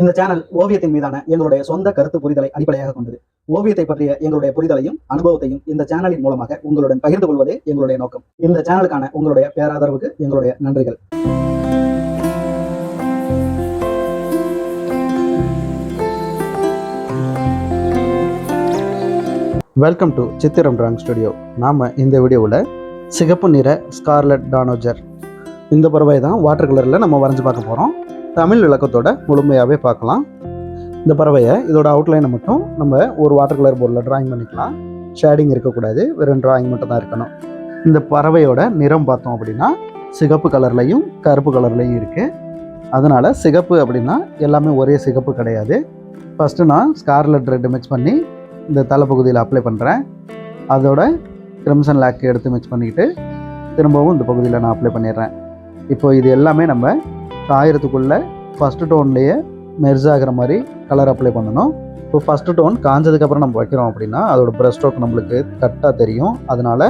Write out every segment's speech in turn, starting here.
இந்த சேனல் ஓவியத்தின் மீதான எங்களுடைய சொந்த கருத்து புரிதலை அடிப்படையாக கொண்டது. ஓவியத்தை பற்றிய எங்களுடைய புரிதலையும் அனுபவத்தையும் இந்த சேனலின் மூலமாக உங்களுடன் பகிர்ந்து கொள்வதே எங்களுடைய நோக்கம். இந்த சேனலுக்கான உங்களுடைய பேராதரவுக்கு எங்களுடைய நன்றிகள். வெல்கம் டு சித்திரம் டிராங் ஸ்டுடியோ நாம் இந்த வீடியோவில் சிகப்பு நிற ஸ்கார்லட் டானோஜர் இந்த பறவை தான் வாட்டர் கலரில் நம்ம வரைஞ்சி பார்க்க போகிறோம் தமிழ் விளக்கத்தோட முழுமையாகவே பார்க்கலாம். இந்த பறவையை இதோட அவுட்லைனை மட்டும் நம்ம ஒரு வாட்டர் கலர் போர்டில் டிராயிங் பண்ணிக்கலாம். ஷேடிங் இருக்கக்கூடாது வெறும் டிராயிங் மட்டும் தான் இருக்கணும். இந்த பறவையோட நிறம் பார்த்தோம் அப்படின்னா சிகப்பு கலர்லையும் கருப்பு கலர்லையும் இருக்குது அதனால் சிகப்பு அப்படின்னா எல்லாமே ஒரே சிகப்பு கிடையாது. ஃபஸ்ட்டு நான் ஸ்கார்லெட் ரெட்டு மிக்ஸ் பண்ணி இந்த தலைப்பகுதியில் அப்ளை பண்ணுறேன் அதோட கிரிம்சன் லேக் எடுத்து மிக்ஸ் பண்ணிக்கிட்டு திரும்பவும் இந்த பகுதியில் நான் அப்ளை பண்ணிடுறேன். இப்போ இது எல்லாமே நம்ம காயறதுக்குள்ளே ஃபஸ்ட்டு டோன்லேயே மெர்ஜ் ஆகிற மாதிரி கலர் அப்ளை பண்ணணும். இப்போ ஃபஸ்ட்டு டோன் காஞ்சதுக்கப்புறம் நம்ம வைக்கிறோம் அப்படின்னா அதோட ப்ரஷ் ஸ்ட்ரோக் நம்மளுக்கு கரெக்டாக தெரியும். அதனால்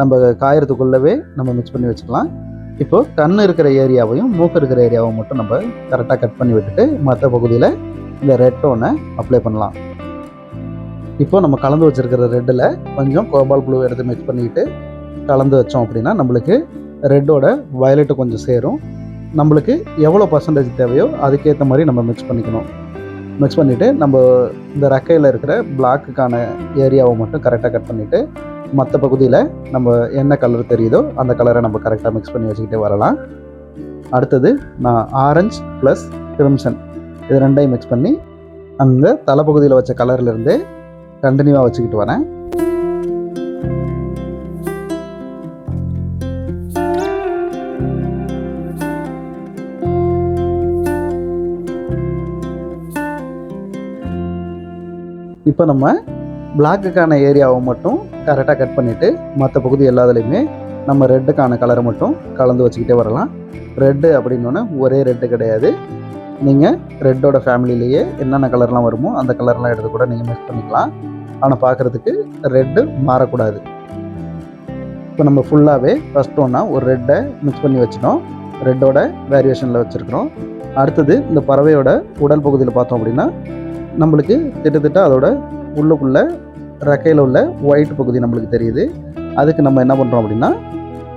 நம்ம காயறதுக்குள்ளவே நம்ம மிக்ஸ் பண்ணி வச்சுக்கலாம். இப்போ கண் இருக்கிற ஏரியாவையும் மூக்கு இருக்கிற ஏரியாவை மட்டும் நம்ம கரெக்டாக கட் பண்ணி விட்டுட்டு மற்ற பகுதியில் இந்த ரெட் டோனை அப்ளை பண்ணலாம். இப்போ நம்ம கலந்து வச்சுருக்கிற ரெட்டில் கொஞ்சம் கோபால் ப்ளூ எடுத்து மிக்ஸ் பண்ணிக்கிட்டு கலந்து வச்சோம் அப்படின்னா நம்மளுக்கு ரெட்டோட வயலட்டு கொஞ்சம் சேரும். நம்மளுக்கு எவ்வளோ பர்சன்டேஜ் தேவையோ அதுக்கேற்ற மாதிரி நம்ம மிக்ஸ் பண்ணிக்கணும். மிக்ஸ் பண்ணிவிட்டு நம்ம இந்த ரெக்கையில் இருக்கிற பிளாக்குக்கான ஏரியாவை மட்டும் கரெக்டாக கட் பண்ணிவிட்டு மற்ற பகுதியில் நம்ம என்ன கலர் தெரியுதோ அந்த கலரை நம்ம கரெக்டாக மிக்ஸ் பண்ணி வச்சுக்கிட்டே வரலாம். அடுத்தது நான் ஆரஞ்சு ப்ளஸ் கிரிம்சன் இது ரெண்டையும் மிக்ஸ் பண்ணி அந்த தலைப்பகுதியில் வச்ச கலர்லேருந்தே கண்டினியூவாக வச்சுக்கிட்டு வரேன். இப்போ நம்ம பிளாக்குக்கான ஏரியாவை மட்டும் கரெக்டாக கட் பண்ணிவிட்டு மற்ற பகுதி எல்லாத்துலேயுமே நம்ம ரெட்டுக்கான கலரை மட்டும் கலந்து வச்சுக்கிட்டே வரலாம். ரெட்டு அப்படின்னோடனே ஒரே ரெட்டு கிடையாது. நீங்கள் ரெட்டோட ஃபேமிலியிலேயே என்னென்ன கலர்லாம் வருமோ அந்த கலர்லாம் எடுத்து கூட நீங்கள் மிக்ஸ் பண்ணிக்கலாம். ஆனால் பார்க்குறதுக்கு ரெட்டு மாறக்கூடாது. இப்போ நம்ம ஃபுல்லாகவே ஃபஸ்ட் ஒன்றா ஒரு ரெட்டை மிக்ஸ் பண்ணி வச்சிட்டோம். ரெட்டோட வேரியேஷனில் வச்சுருக்கிறோம். அடுத்தது இந்த பறவையோட உடல் பகுதியில் பார்த்தோம் அப்படின்னா நம்மளுக்கு திட்டத்திட்ட அதோட உள்ளுக்குள்ளே ரெக்கையில் உள்ள ஒயிட் பகுதி நம்மளுக்கு தெரியுது. அதுக்கு நம்ம என்ன பண்ணுறோம் அப்படின்னா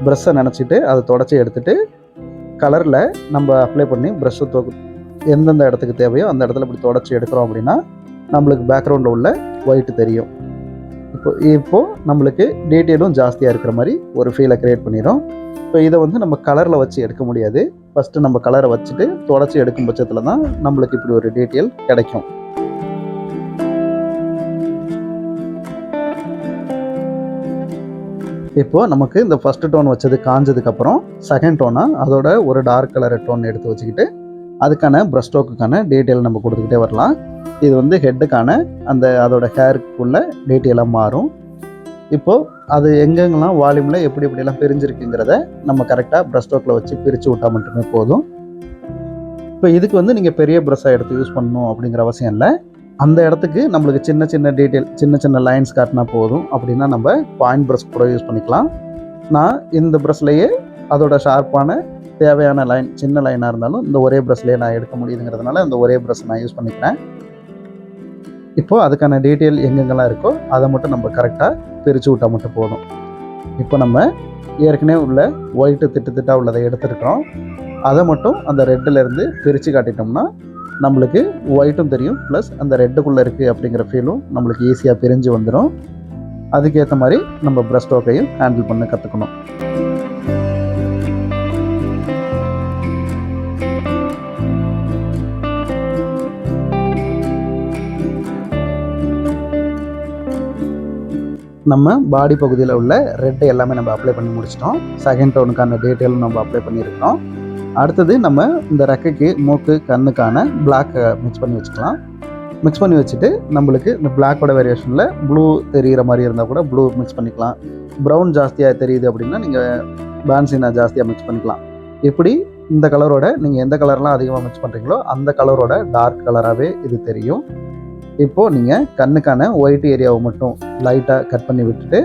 ப்ரெஷ்ஷை நினச்சிட்டு அதை தொடச்சி எடுத்துட்டு கலரில் நம்ம அப்ளை பண்ணி ப்ரெஷ்ஷை தொ எந்தெந்த இடத்துக்கு தேவையோ அந்த இடத்துல இப்படி தொடச்சி எடுக்கிறோம் அப்படின்னா நம்மளுக்கு பேக்ரவுண்டில் உள்ள ஒயிட் தெரியும். இப்போ இப்போது நம்மளுக்கு டீட்டெயிலும் ஜாஸ்தியாக இருக்கிற மாதிரி ஒரு ஃபீலை க்ரியேட் பண்ணிடும் இப்போ இதை வந்து நம்ம கலரில் வச்சு எடுக்க முடியாது. ஃபஸ்ட்டு நம்ம கலரை வச்சுட்டு தொடச்சி எடுக்கும் பட்சத்தில் தான் நம்மளுக்கு இப்படி ஒரு டீட்டெயில் கிடைக்கும். இப்போது நமக்கு இந்த ஃபஸ்ட்டு டோன் வச்சது காஞ்சதுக்கப்புறம் செகண்ட் டோனாக அதோட ஒரு டார்க் கலர் டோன் எடுத்து வச்சுக்கிட்டு அதுக்கான ப்ரஷ் ஸ்ட்ரோக்குக்கான டீட்டெயில் நம்ம கொடுத்துக்கிட்டே வரலாம். இது வந்து ஹெட்டுக்கான அந்த அதோட ஹேருக்குள்ளே டீட்டெயிலாக மாறும். இப்போது அது எங்கெங்கெல்லாம் வால்யூமில் எப்படி எப்படிலாம் பிரிஞ்சிருக்குங்கிறத நம்ம கரெக்டாக ப்ரஷ் ஸ்ட்ரோக்கில் வச்சு பிரித்து விட்டால் மட்டுமே போதும். இப்போ இதுக்கு வந்து நீங்கள் பெரிய ப்ரஷ்ஷாக எடுத்து யூஸ் பண்ணணும் அப்படிங்கிற அவசியம் இல்லை. அந்த இடத்துக்கு நம்மளுக்கு சின்ன சின்ன டீட்டெயில் சின்ன சின்ன லைன்ஸ் காட்டினா போதும். அப்படின்னா நம்ம பாயிண்ட் ப்ரஷ் கூட யூஸ் பண்ணிக்கலாம். நான் இந்த ப்ரஷ்லேயே அதோட ஷார்ப்பான தேவையான லைன் சின்ன லைனாக இருந்தாலும் இந்த ஒரே ப்ரஷ்லேயே நான் எடுக்க முடியுதுங்கிறதுனால இந்த ஒரே ப்ரஷ் நான் யூஸ் பண்ணிக்கிறேன். இப்போது அதுக்கான டீட்டெயில் எங்கெங்கெல்லாம் இருக்கோ அதை மட்டும் நம்ம கரெக்டாக பிரித்து விட்டால் மட்டும் போதும். இப்போ நம்ம ஏற்கனவே உள்ள ஒயிட்டு திட்டு திட்டாக உள்ளதை எடுத்துருக்கிறோம். அதை மட்டும் அந்த ரெட்டிலேருந்து பிரித்து காட்டிட்டோம்னா நம்மளுக்கு ஒயிட்டும் தெரியும். ப்ளஸ் அந்த ரெட்டுக்குள்ளே இருக்குது அப்படிங்கிற ஃபீலும் நம்மளுக்கு ஈஸியாக பிரிஞ்சு வந்துடும் அதுக்கேற்ற மாதிரி நம்ம ப்ரஷ் ஸ்ட்ரோக்கையும் ஹேண்டில் பண்ண கற்றுக்கணும் நம்ம பாடி பகுதியில் உள்ள ரெட்டை எல்லாமே நம்ம அப்ளை பண்ணி முடிச்சிட்டோம். செகண்ட் டோனுக்கான டீட்டெயிலும் நம்ம அப்ளை பண்ணியிருக்கோம் அடுத்தது நம்ம இந்த ரெக்கைக்கு மூக்கு கண்ணுக்கான பிளாக்கை மிக்ஸ் பண்ணி வச்சுக்கலாம். மிக்ஸ் பண்ணி வச்சுட்டு நம்மளுக்கு இந்த பிளாக்கோட வேரியேஷனில் ப்ளூ தெரிகிற மாதிரி இருந்தால் கூட ப்ளூ மிக்ஸ் பண்ணிக்கலாம். ப்ரௌன் ஜாஸ்தியாக தெரியுது அப்படின்னா நீங்கள் பேன்சினா ஜாஸ்தியாக மிக்ஸ் பண்ணிக்கலாம். இப்படி இந்த கலரோட நீங்கள் எந்த கலர்லாம் அதிகமாக மிக்ஸ் பண்ணுறீங்களோ அந்த கலரோட டார்க் கலராகவே இது தெரியும். இப்போது நீங்கள் கண்ணுக்கான ஒயிட் ஏரியாவை மட்டும் லைட்டாக கட் பண்ணி விட்டுட்டு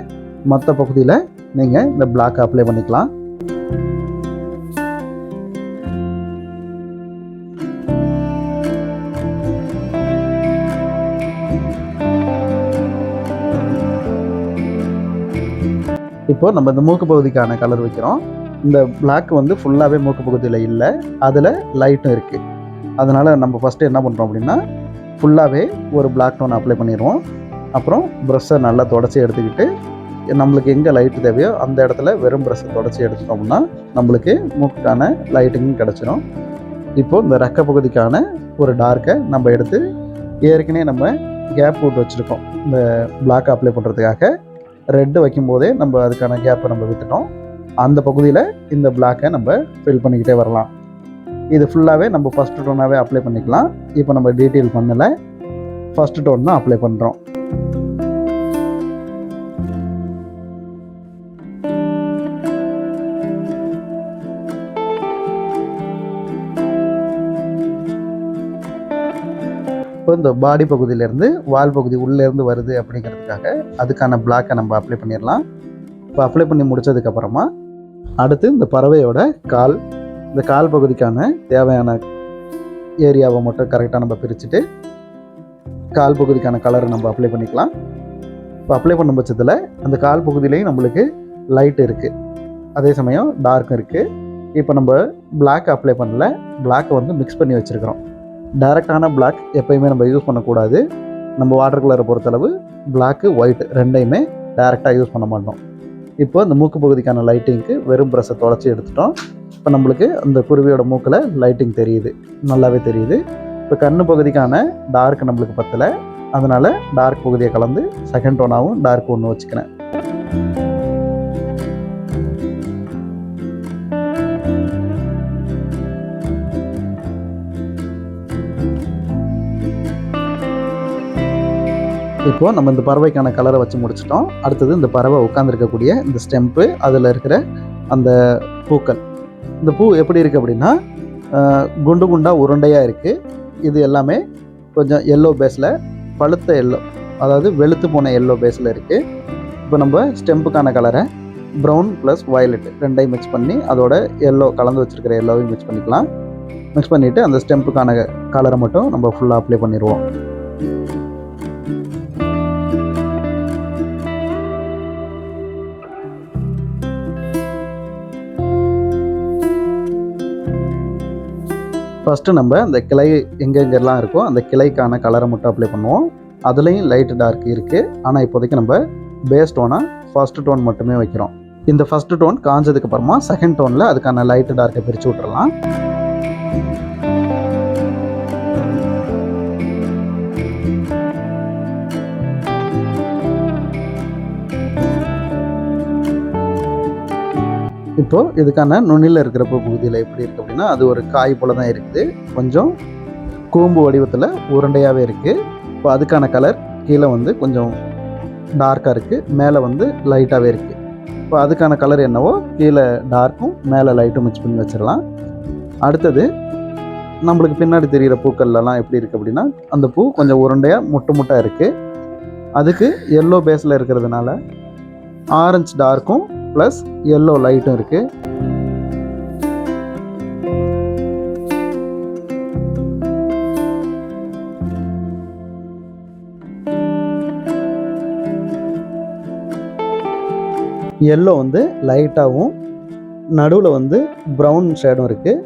மற்ற பகுதியில் நீங்கள் இந்த பிளாக் அப்ளை பண்ணிக்கலாம். இப்போ நம்ம இந்த மூக்கு பகுதிக்கான கலர் வைக்கிறோம். இந்த பிளாக் வந்து ஃபுல்லாகவே மூக்கு பகுதியில் இல்லை அதில் லைட்டும் இருக்குது அதனால் நம்ம ஃபஸ்ட்டு என்ன பண்ணுறோம் அப்படின்னா ஃபுல்லாகவே ஒரு பிளாக் டோன் அப்ளை பண்ணிடுவோம். அப்புறம் ப்ரெஷ்ஷை நல்லா தொடச்சி எடுத்துக்கிட்டு நம்மளுக்கு எங்கே லைட்டு தேவையோ அந்த இடத்துல வெறும் ப்ரெஷ்ஷை தொடச்சி எடுத்துட்டோம்னா நம்மளுக்கு மூக்குக்கான லைட்டிங்கும் கிடச்சிரும். இப்போது இந்த ரெக்க பகுதிக்கான ஒரு டார்க்கை நம்ம எடுத்து ஏற்கனவே நம்ம கேப் போட்டு வச்சுருக்கோம். இந்த பிளாக் அப்ளை பண்ணுறதுக்காக ரெட்டு வைக்கும்போதே நம்ம அதுக்கான கேப்பை நம்ம விட்டுட்டோம். அந்த பகுதியில் இந்த பிளாக்கை நம்ம ஃபில் பண்ணிக்கிட்டே வரலாம். இது ஃபுல்லாகவே நம்ம ஃபஸ்ட்டு டோனாகவே அப்ளை பண்ணிக்கலாம். இப்போ நம்ம டீட்டெயில் பண்ணலை. ஃபஸ்ட்டு டோன் தான் அப்ளை பண்ணுறோம் இப்போ இந்த பாடி பகுதியிலேருந்து வால் பகுதி உள்ளேருந்து வருது அப்படிங்கிறதுக்காக அதுக்கான பிளாக்கை நம்ம அப்ளை பண்ணிடலாம். இப்போ அப்ளை பண்ணி முடிச்சதுக்கப்புறமா அடுத்து இந்த பறவையோட கால் இந்த கால் பகுதிக்கான தேவையான ஏரியாவை மட்டும் கரெக்டாக நம்ம பிரிச்சுட்டு கால் பகுதிக்கான கலரை நம்ம அப்ளை பண்ணிக்கலாம். இப்போ அப்ளை பண்ண பட்சத்தில் அந்த கால் பகுதியிலையும் நம்மளுக்கு லைட் இருக்குது அதே சமயம் டார்க்கும் இருக்குது இப்போ நம்ம பிளாக் அப்ளை பண்ணல. பிளாக்கை வந்து மிக்ஸ் பண்ணி வச்சுருக்கிறோம். டேரெக்டான பிளாக் எப்பயுமே நம்ம யூஸ் பண்ணக்கூடாது. நம்ம வாட்டர் கலரை பொறுத்தளவு பிளாக்கு ஒயிட் ரெண்டையுமே டைரெக்டாக யூஸ் பண்ண மாட்டோம். இப்போ இந்த மூக்கு பகுதிக்கான லைட்டிங்க்கு வெறும் ப்ரெஷ்ஷை தொலைச்சி எடுத்துட்டோம். இப்போ நம்மளுக்கு அந்த குருவியோட மூக்கில் லைட்டிங் தெரியுது. நல்லாவே தெரியுது. இப்போ கண்ணு பகுதிக்கான டார்க் நம்மளுக்கு பத்தலை. அதனால் டார்க் பகுதியை கலந்து செகண்ட் டோனாகவும் டார்க் ஒன்று வச்சுக்கிறேன். இப்போது நம்ம இந்த பறவைக்கான கலரை வச்சு முடிச்சிட்டோம். அடுத்தது இந்த பறவை உட்காந்துருக்கக்கூடிய இந்த ஸ்டெம்ப்பு அதில் இருக்கிற அந்த பூக்கள். இந்த பூ எப்படி இருக்குது அப்படின்னா குண்டு குண்டாக உருண்டையாக இருக்குது இது எல்லாமே கொஞ்சம் எல்லோ பேஸில் பழுத்த எல்லோ அதாவது வெளுத்து போன எல்லோ பேஸில் இருக்குது இப்போ நம்ம ஸ்டெம்புக்கான கலரை ப்ரௌன் ப்ளஸ் வயலட் ரெண்டையும் மிக்ஸ் பண்ணி அதோட எல்லோ கலந்து வச்சுருக்கிற எல்லோவையும் மிக்ஸ் பண்ணிக்கலாம். மிக்ஸ் பண்ணிவிட்டு அந்த ஸ்டெம்புக்கான கலரை மட்டும் நம்ம ஃபுல்லாக அப்ளை பண்ணிடுவோம் ஃபஸ்ட்டு நம்ம அந்த கிளை எங்கெங்கெல்லாம் இருக்கோ அந்த கிளைக்கான கலரை மட்டும் அப்ளை பண்ணுவோம். அதுலேயும் லைட் டார்க் இருக்குது ஆனால் இப்போதைக்கு நம்ம பேஸ் டோனாக ஃபஸ்ட்டு டோன் மட்டுமே வைக்கிறோம். இந்த ஃபஸ்ட்டு டோன் காஞ்சதுக்கப்புறமா செகண்ட் டோனில் அதுக்கான லைட் டார்க்கை பிரித்து விட்டுறலாம். இப்போது இதுக்கான நுனியில் இருக்கிற பூ பகுதியில் எப்படி இருக்குது அப்படின்னா அது ஒரு காய் போல தான் இருக்குது. கொஞ்சம் கூம்பு வடிவத்தில் உருண்டையாகவே இருக்குது இப்போ அதுக்கான கலர் கீழே வந்து கொஞ்சம் டார்க்காக இருக்குது மேலே வந்து லைட்டாகவே இருக்குது இப்போ அதுக்கான கலர் என்னவோ கீழே டார்க்கும் மேலே லைட்டும் மிக்ஸ் பண்ணி வச்சிடலாம் அடுத்தது நம்மளுக்கு பின்னாடி தெரிகிற பூக்கள்லாம் எப்படி இருக்குது அப்படின்னா அந்த பூ கொஞ்சம் உருண்டையாக முட்டு முட்டாக இருக்குது அதுக்கு எல்லோ பேஸில் இருக்கிறதுனால ஆரஞ்சு டார்க்கும் ப்ளஸ் எல்லோ லைட்டும் இருக்குது எல்லோ வந்து லைட்டாகவும் நடுவில் வந்து ப்ரௌன் ஷேடும் இருக்குது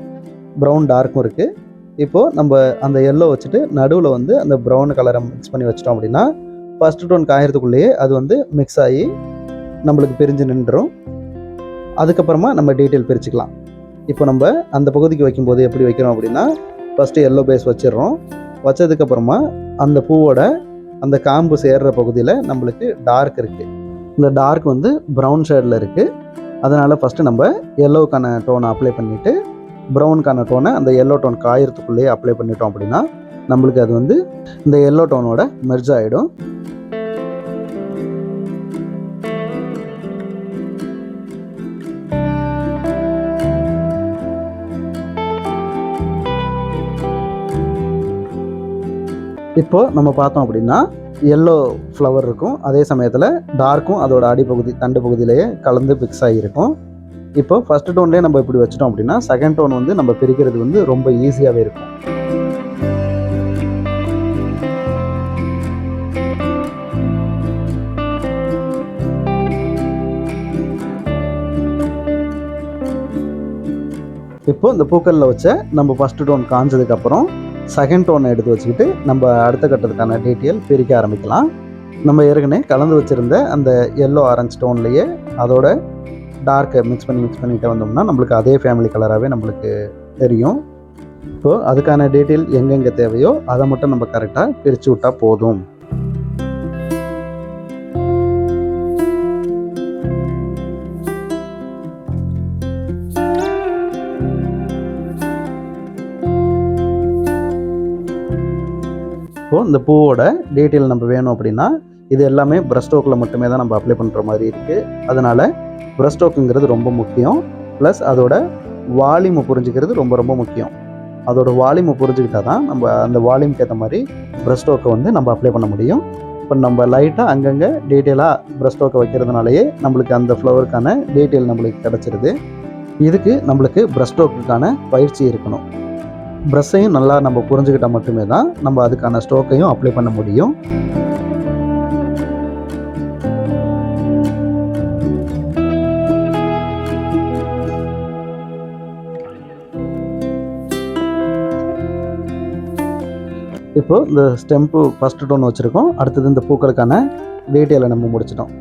ப்ரௌன் டார்க்கும் இருக்குது இப்போது நம்ம அந்த எல்லோ வச்சுட்டு நடுவில் வந்து அந்த ப்ரௌன் கலரை மிக்ஸ் பண்ணி வச்சிட்டோம் அப்படின்னா ஃபஸ்ட்டு டோன் காயறதுக்குள்ளேயே அது வந்து மிக்ஸ் ஆகி நம்மளுக்கு பிரிஞ்சு நின்றுடும் அதுக்கப்புறமா நம்ம டீட்டெயில் பிரிச்சுக்கலாம். இப்போ நம்ம அந்த பகுதிக்கு வைக்கும்போது எப்படி வைக்கிறோம் அப்படின்னா ஃபஸ்ட்டு எல்லோ பேஸ் வச்சிடுறோம். வச்சதுக்கப்புறமா அந்த பூவோட அந்த காம்பு சேர்ற பகுதியில் நம்மளுக்கு டார்க் இருக்குது இந்த டார்க் வந்து ப்ரௌன் ஷேடில் இருக்குது அதனால் ஃபஸ்ட்டு நம்ம எல்லோவுக்கான டோனை அப்ளை பண்ணிவிட்டு ப்ரௌனுக்கான டோனை அந்த எல்லோ டோன் காயறதுக்குள்ளேயே அப்ளை பண்ணிட்டோம் அப்படின்னா நம்மளுக்கு அது வந்து இந்த எல்லோ டோனோட மெர்ஜ் ஆகிடும் இப்போது நம்ம பார்த்தோம் அப்படின்னா எல்லோ ஃப்ளவர் இருக்கும். அதே சமயத்தில் டார்க்கும் அதோட அடிப்பகுதி தண்டு பகுதியிலேயே கலந்து ஃபிக்ஸ் ஆகியிருக்கும் இப்போ ஃபஸ்ட் டோன்லேயே நம்ம இப்படி வச்சிட்டோம் அப்படின்னா செகண்ட் டோன் வந்து நம்ம பிரிக்கிறது வந்து ரொம்ப ஈஸியாகவே இருக்கும். இப்போ இந்த பூக்களில் வச்ச நம்ம ஃபஸ்ட்டு டோன் காஞ்சதுக்கப்புறம் செகண்ட் டோனை எடுத்து வச்சுக்கிட்டு நம்ம அடுத்த கட்டத்துக்கான டீட்டெயில் பிரிக்க ஆரம்பிக்கலாம். நம்ம ஏற்கனவே கலந்து வச்சுருந்த அந்த எல்லோ ஆரஞ்சு டோன்லேயே அதோட டார்க்கை மிக்ஸ் பண்ணி மிக்ஸ் பண்ணிட்டு வந்தோம்னா நம்மளுக்கு அதே ஃபேமிலி கலராகவே நம்மளுக்கு தெரியும். இப்போது அதுக்கான டீட்டெயில் எங்கெங்கே தேவையோ அதை மட்டும் நம்ம கரெக்டாக பிரித்து விட்டால் போதும். இந்த பூவோட டீட்டெயில் நம்ம வேணும் அப்படின்னா இது எல்லாமே பிரஷ் மட்டுமே தான் நம்ம அப்ளை பண்ணுற மாதிரி இருக்குது அதனால் பிரஷ் ரொம்ப முக்கியம். ப்ளஸ் அதோட வால்யூமை புரிஞ்சுக்கிறது ரொம்ப ரொம்ப முக்கியம். அதோட வால்யூமை புரிஞ்சுக்கிட்டால் தான் நம்ம அந்த வால்யூம்க்கு ஏற்ற மாதிரி பிரஷ் வந்து நம்ம அப்ளை பண்ண முடியும். இப்போ நம்ம லைட்டாக அங்கங்கே டீட்டெயிலாக பிரஷ் வைக்கிறதுனாலேயே நம்மளுக்கு அந்த ஃப்ளவருக்கான டீட்டெயில் நம்மளுக்கு கிடச்சிருது. இதுக்கு நம்மளுக்கு பிரஷ் பயிற்சி இருக்கணும். ப்ரெஸ்ஸையும் நல்லா நம்ம புரிஞ்சுக்கிட்டால் மட்டுமே தான் நம்ம அதுக்கான ஸ்டோக்கையும் அப்ளை பண்ண முடியும். இப்போ இந்த ஸ்டெம்பு ஃபஸ்ட்டு டோன் வச்சுருக்கோம். அடுத்தது இந்த பூக்களுக்கான டீட்டெயிலை நம்ம முடிச்சிட்டோம்.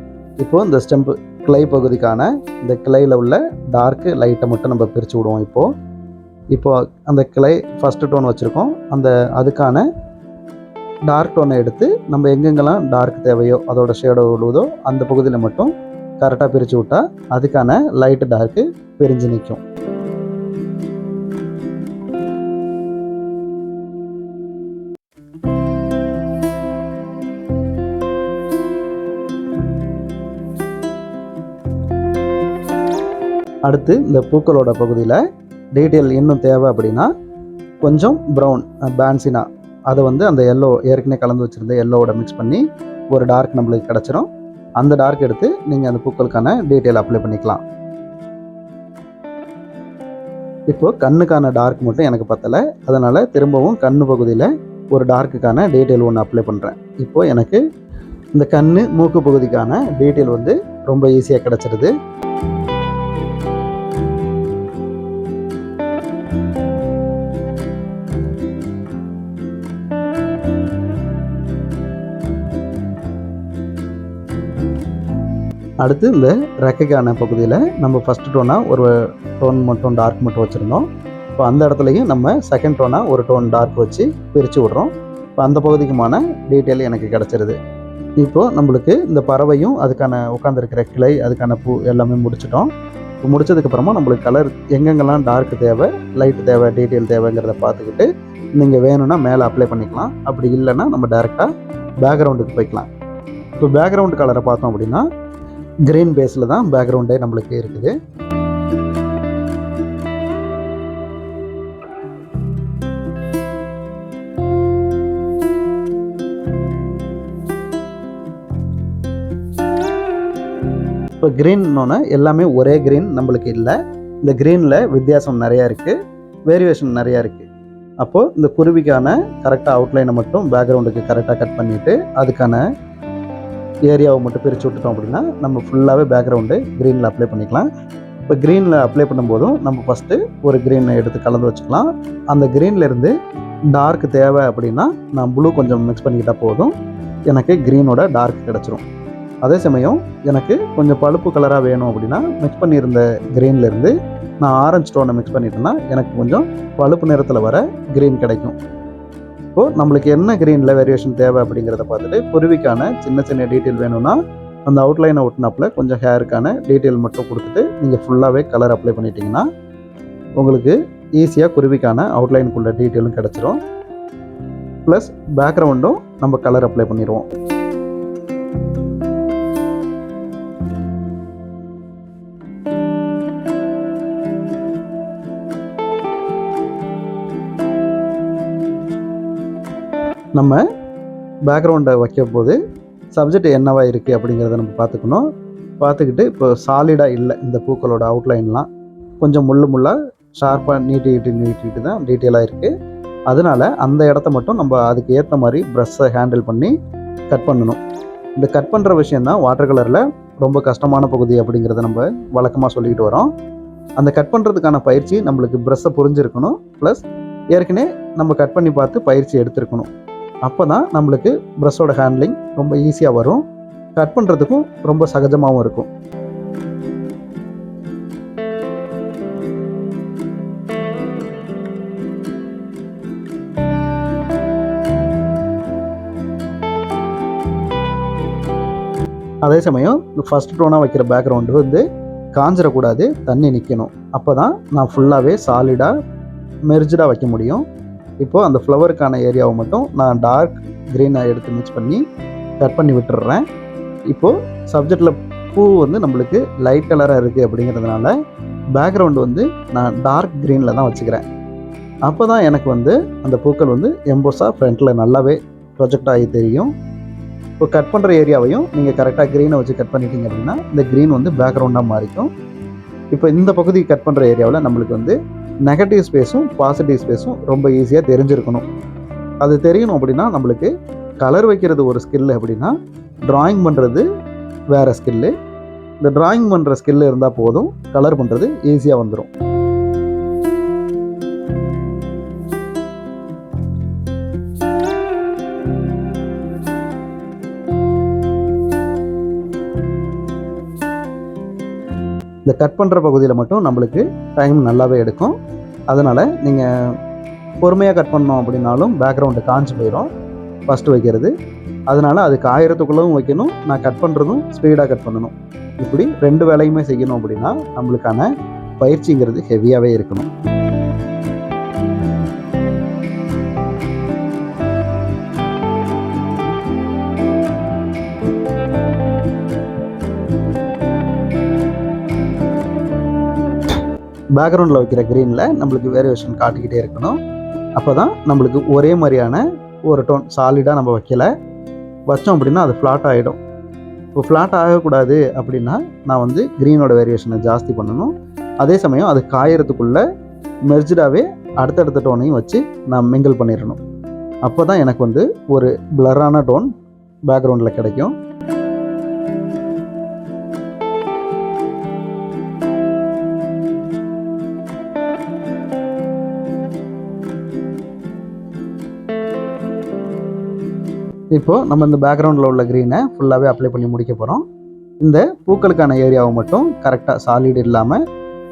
இப்போது இந்த ஸ்டெம்பு கிளை பகுதிக்கான இந்த கிளையில் உள்ள டார்க்கு லைட்டை மட்டும் நம்ம பிரித்து விடுவோம் இப்போது இப்போ அந்த கிளை ஃபஸ்ட்டு டோன் வச்சுருக்கோம். அந்த அதுக்கான டார்க் டோனை எடுத்து நம்ம எங்கெங்கெல்லாம் டார்க் தேவையோ அதோட ஷேடோ விழுவதோ அந்த பகுதியில் மட்டும் கரெக்டாக பிரித்து விட்டால் அதுக்கான லைட்டு டார்க்கு பிரிஞ்சு நிற்கும் அடுத்து இந்த பூக்களோட பகுதியில் டீட்டெயில் இன்னும் தேவை அப்படின்னா கொஞ்சம் ப்ரௌன் பேன்சினா அதை வந்து அந்த எல்லோ ஏற்கனவே கலந்து வச்சுருந்த எல்லோவோட மிக்ஸ் பண்ணி ஒரு டார்க் நம்மளுக்கு கிடச்சிரும். அந்த டார்க் எடுத்து நீங்கள் அந்த பூக்களுக்கான டீட்டெயில் அப்ளை பண்ணிக்கலாம். இப்போது கண்ணுக்கான டார்க் மட்டும் எனக்கு பத்தலை. அதனால் திரும்பவும் கண்ணு பகுதியில் ஒரு டார்க்குக்கான டீட்டெயில் ஒன்று அப்ளை பண்ணுறேன் இப்போது எனக்கு இந்த கண் மூக்கு பகுதிக்கான டீட்டெயில் வந்து ரொம்ப ஈஸியாக கிடச்சிருது. அடுத்து இந்த ரெக்கைக்கான பகுதியில் நம்ம ஃபஸ்ட்டு டோனாக ஒரு டோன் மட்டும் டார்க் மட்டும் வச்சுருந்தோம். இப்போ அந்த இடத்துலையும் நம்ம செகண்ட் டோனாக ஒரு டோன் டார்க் வச்சு பிரித்து விட்றோம். இப்போ அந்த பகுதிக்குமான டீட்டெயில் எனக்கு கிடச்சிருது. இப்போது நம்மளுக்கு இந்த பறவையும் அதுக்கான உட்காந்துருக்கிற கிளை அதுக்கான பூ எல்லாமே முடிச்சிட்டோம். இப்போ முடிச்சதுக்கப்புறமா நம்மளுக்கு கலர் எங்கெங்கெல்லாம் டார்க் தேவை லைட் தேவை டீட்டெயில் தேவைங்கிறத பார்த்துக்கிட்டு நீங்கள் வேணும்னா மேலே அப்ளை பண்ணிக்கலாம். அப்படி இல்லைன்னா நம்ம டேரெக்டாக பேக்ரவுண்டுக்கு போய்க்கலாம். இப்போ பேக்ரவுண்டு கலரை பார்த்தோம் அப்படின்னா கிரீன் பேஸில் தான் பேக்ரவுண்டே நம்மளுக்கு இருக்குது. இப்போ க்ரீன்னொன்னே எல்லாமே ஒரே க்ரீன் நம்மளுக்கு இல்லை. இந்த க்ரீனில் வித்தியாசம் நிறையா இருக்குது வேரியேஷன் நிறையா இருக்குது அப்போது இந்த குருவிக்கான கரெக்டாக அவுட்லைனை மட்டும் பேக்ரவுண்டுக்கு கரெக்டாக கட் பண்ணிவிட்டு அதுக்கான ஏரியாவை மட்டும் பிரித்து விட்டுட்டோம் அப்படின்னா நம்ம ஃபுல்லாகவே பேக்ரவுண்டு க்ரீனில் அப்ளை பண்ணிக்கலாம். இப்போ க்ரீனில் அப்ளை பண்ணும்போதும் நம்ம ஃபஸ்ட்டு ஒரு க்ரீனை எடுத்து கலந்து வச்சுக்கலாம். அந்த க்ரீன்லேருந்து டார்க் தேவை அப்படின்னா நான் ப்ளூ கொஞ்சம் மிக்ஸ் பண்ணிக்கிட்டால் போதும். எனக்கு க்ரீனோட டார்க் கிடச்சிரும். அதே சமயம் எனக்கு கொஞ்சம் பழுப்பு கலராக வேணும் அப்படின்னா மிக்ஸ் பண்ணியிருந்த க்ரீன்லேருந்து நான் ஆரஞ்சு டோனை மிக்ஸ் பண்ணிட்டேன்னா எனக்கு கொஞ்சம் பழுப்பு நிறத்தில் வர க்ரீன் கிடைக்கும். இப்போது நம்மளுக்கு என்ன க்ரீனில் வேரியேஷன் தேவை அப்படிங்கிறத பார்த்துட்டு குருவிக்கான சின்ன சின்ன டீட்டெயில் வேணும்னா அந்த அவுட்லைனை ஒட்டினாப்பில் கொஞ்சம் ஹேருக்கான டீட்டெயில் மட்டும் கொடுத்துட்டு நீங்கள் ஃபுல்லாகவே கலர் அப்ளை பண்ணிட்டீங்கன்னா உங்களுக்கு ஈஸியாக குருவிக்கான அவுட்லைனுக்குள்ள டீட்டெயிலும் கிடச்சிரும். ப்ளஸ் பேக்ரவுண்டும் நம்ம கலர் அப்ளை பண்ணிடுவோம். நம்ம பேக்ரவுண்டை வைக்க போது சப்ஜெக்ட் என்னவாக இருக்குது அப்படிங்கிறத நம்ம பார்த்துக்கணும். பார்த்துக்கிட்டு இப்போ சாலிடாக இல்லை இந்த பூக்களோட அவுட்லைன்லாம் கொஞ்சம் முள்ளு முள்ளாக ஷார்ப்பாக நீட்டிக்கிட்டு நீட்டிக்கிட்டு தான் டீட்டெயிலாக இருக்குது அதனால் அந்த இடத்த மட்டும் நம்ம அதுக்கு ஏற்ற மாதிரி ப்ரெஷ்ஷை ஹேண்டில் பண்ணி கட் பண்ணணும். இந்த கட் பண்ணுற விஷயந்தான் வாட்டர் கலரில் ரொம்ப கஷ்டமான பகுதி அப்படிங்கிறத நம்ம வழக்கமாக சொல்லிக்கிட்டு வரோம். அந்த கட் பண்ணுறதுக்கான பயிற்சி நம்மளுக்கு ப்ரெஷ்ஷை புரிஞ்சிருக்கணும். ப்ளஸ் ஏற்கனவே நம்ம கட் பண்ணி பார்த்து பயிற்சி எடுத்திருக்கணும். அப்போ தான் நம்மளுக்கு ப்ரெஷ்ஷோட ஹேண்ட்லிங் ரொம்ப ஈஸியாக வரும். கட் பண்ணுறதுக்கும் ரொம்ப சகஜமாகவும் இருக்கும். அதே சமயம் ஃபஸ்ட் டோனாக வைக்கிற பேக்ரவுண்டு வந்து காஞ்சிடக்கூடாது தண்ணி நிற்கணும் அப்போ தான் நான் ஃபுல்லாகவே சாலிடாக மெர்ஜாக வைக்க முடியும். இப்போது அந்த ஃப்ளவருக்கான ஏரியாவை மட்டும் நான் டார்க் க்ரீனாக எடுத்து மிக்ஸ் பண்ணி கட் பண்ணி விட்டுடுறேன் இப்போது சப்ஜெக்டில் பூ வந்து நம்மளுக்கு லைட் கலராக இருக்குது அப்படிங்கிறதுனால பேக்ரவுண்டு வந்து நான் டார்க் க்ரீனில் தான் வச்சுக்கிறேன். அப்போ தான் எனக்கு வந்து அந்த பூக்கள் வந்து எம்போஸாக ஃப்ரண்ட்டில் நல்லாவே ப்ரொஜெக்ட் ஆகி தெரியும். இப்போ கட் பண்ணுற ஏரியாவையும் நீங்கள் கரெக்டாக க்ரீனை வச்சு கட் பண்ணிட்டீங்க அப்படின்னா இந்த க்ரீன் வந்து பேக்ரவுண்டாக மாறிக்கும். இப்போ இந்த பகுதி கட் பண்ணுற ஏரியாவில் நம்மளுக்கு வந்து நெகட்டிவ் ஸ்பேஸும் பாசிட்டிவ் ஸ்பேஸும் ரொம்ப ஈஸியாக தெரிஞ்சிருக்கணும். அது தெரியணும் அப்படின்னா நம்மளுக்கு கலர் வைக்கிறது ஒரு ஸ்கில் அப்படின்னா ட்ராயிங் பண்ணுறது வேறு ஸ்கில்லு இந்த ட்ராயிங் பண்ணுற ஸ்கில் இருந்தால் போதும் கலர் பண்ணுறது ஈஸியாக வந்துடும் இந்த கட் பண்ணுற பகுதியில் மட்டும் நம்மளுக்கு டைம் நல்லாவே எடுக்கும். அதனால் நீங்கள் பொறுமையாக கட் பண்ணோம் அப்படின்னாலும் பேக்ரவுண்டு காஞ்சு போயிடும் ஃபஸ்ட்டு வைக்கிறது. அதனால் அதுக்கு ஆயிரத்துக்குள்ளவும் வைக்கணும். நான் கட் பண்ணுறதும் ஸ்பீடாக கட் பண்ணணும். இப்படி ரெண்டு வேலையுமே செய்யணும் அப்படின்னா நம்மளுக்கான பயிற்சிங்கிறது ஹெவியாகவே இருக்கணும். பேக்ரவுண்டில் வைக்கிற க்ரீனில் நம்மளுக்கு வேரியேஷன் காட்டிக்கிட்டே இருக்கணும். அப்போ தான் நம்மளுக்கு ஒரே மாதிரியான ஒரு டோன் சாலிடாக நம்ம வைக்கலை. வச்சோம் அப்படின்னா அது ஃப்ளாட் ஆகிடும் இப்போ ஃப்ளாட் ஆகக்கூடாது அப்படின்னா நான் வந்து க்ரீனோட வேரியேஷனை ஜாஸ்தி பண்ணணும். அதே சமயம் அது காயறதுக்குள்ளே மெர்ஜாகவே அடுத்தடுத்த டோனையும் வச்சு நான் மிங்கிள் பண்ணிடணும். அப்போ தான் எனக்கு வந்து ஒரு பிளரான டோன் பேக்ரவுண்டில் கிடைக்கும். இப்போது நம்ம இந்த பேக்ரவுண்டில் உள்ள க்ரீனை ஃபுல்லாகவே அப்ளை பண்ணி முடிக்க போகிறோம் இந்த பூக்களுக்கான ஏரியாவை மட்டும் கரெக்டாக சாலிட் இல்லாமல்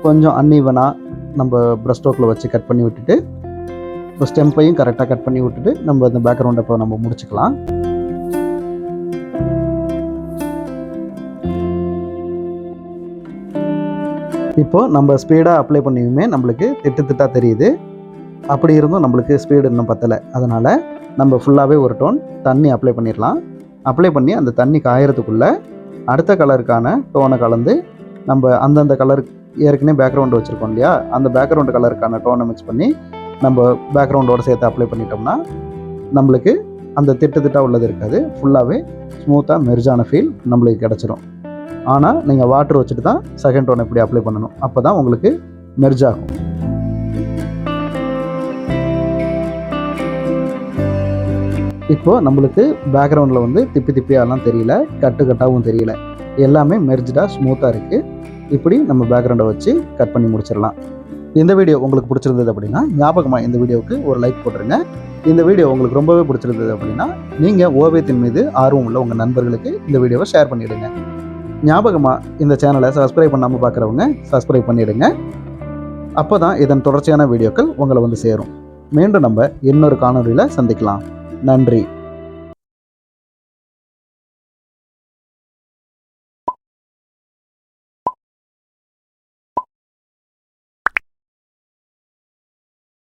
கொஞ்சம் அன்இவனாக நம்ம ப்ரஷ் ஸ்ட்ரோக்கில் வச்சு கட் பண்ணி விட்டுட்டு இப்போ ஸ்டெம்பையும் கரெக்டாக கட் பண்ணி விட்டுட்டு நம்ம இந்த பேக்ரவுண்டை இப்போ நம்ம முடிச்சுக்கலாம். இப்போது நம்ம ஸ்பீடாக அப்ளை பண்ணியுமே நம்மளுக்கு திட்டு திட்டாக தெரியுது. அப்படி இருந்தும் நம்மளுக்கு ஸ்பீடு இன்னும் பத்தலை. அதனால் நம்ம ஃபுல்லாகவே ஒரு டோன் தண்ணி அப்ளை பண்ணிடலாம் அப்ளை பண்ணி அந்த தண்ணி காயறதுக்குள்ளே அடுத்த கலருக்கான டோனை கலந்து நம்ம அந்தந்த கலர் ஏற்கனவே பேக்ரவுண்டு வச்சுருக்கோம் இல்லையா? அந்த பேக்ரவுண்டு கலருக்கான டோனை மிக்ஸ் பண்ணி நம்ம பேக்ரவுண்டோடு சேர்த்து அப்ளை பண்ணிட்டோம்னா நம்மளுக்கு அந்த திட்டு திட்டாக உள்ளது இருக்காது. ஃபுல்லாகவே ஸ்மூத்தாக மெர்ஜான ஃபீல் நம்மளுக்கு கிடச்சிரும். ஆனால் நீங்கள் வாட்டர் வச்சுட்டு தான் செகண்ட் டோன் இப்படி அப்ளை பண்ணணும். அப்போ தான் உங்களுக்கு மெர்ஜ் ஆகும். இப்போது நம்மளுக்கு பேக்ரவுண்டில் வந்து திப்பி திப்பியாலாம் தெரியல கட்டு கட்டாகவும் தெரியல. எல்லாமே மெர்ஜ்டாக ஸ்மூத்தாக இருக்குது இப்படி நம்ம பேக்ரவுண்டை வச்சு கட் பண்ணி முடிச்சிடலாம். இந்த வீடியோ உங்களுக்கு பிடிச்சிருந்தது அப்படின்னா ஞாபகமாக இந்த வீடியோவுக்கு ஒரு லைக் போட்டுருங்க. இந்த வீடியோ உங்களுக்கு ரொம்பவே பிடிச்சிருந்தது அப்படின்னா நீங்கள் ஓவியத்தின் மீது ஆர்வம் உள்ள உங்கள் நண்பர்களுக்கு இந்த வீடியோவை ஷேர் பண்ணிவிடுங்க ஞாபகமாக இந்த சேனலை சப்ஸ்கிரைப் பண்ணாமல் பார்க்குறவங்க சப்ஸ்கிரைப் பண்ணிவிடுங்க அப்போ தான் இதன் தொடர்ச்சியான வீடியோக்கள் உங்களை வந்து சேரும். மீண்டும் நம்ம இன்னொரு காணொலியில் சந்திக்கலாம். நன்றி.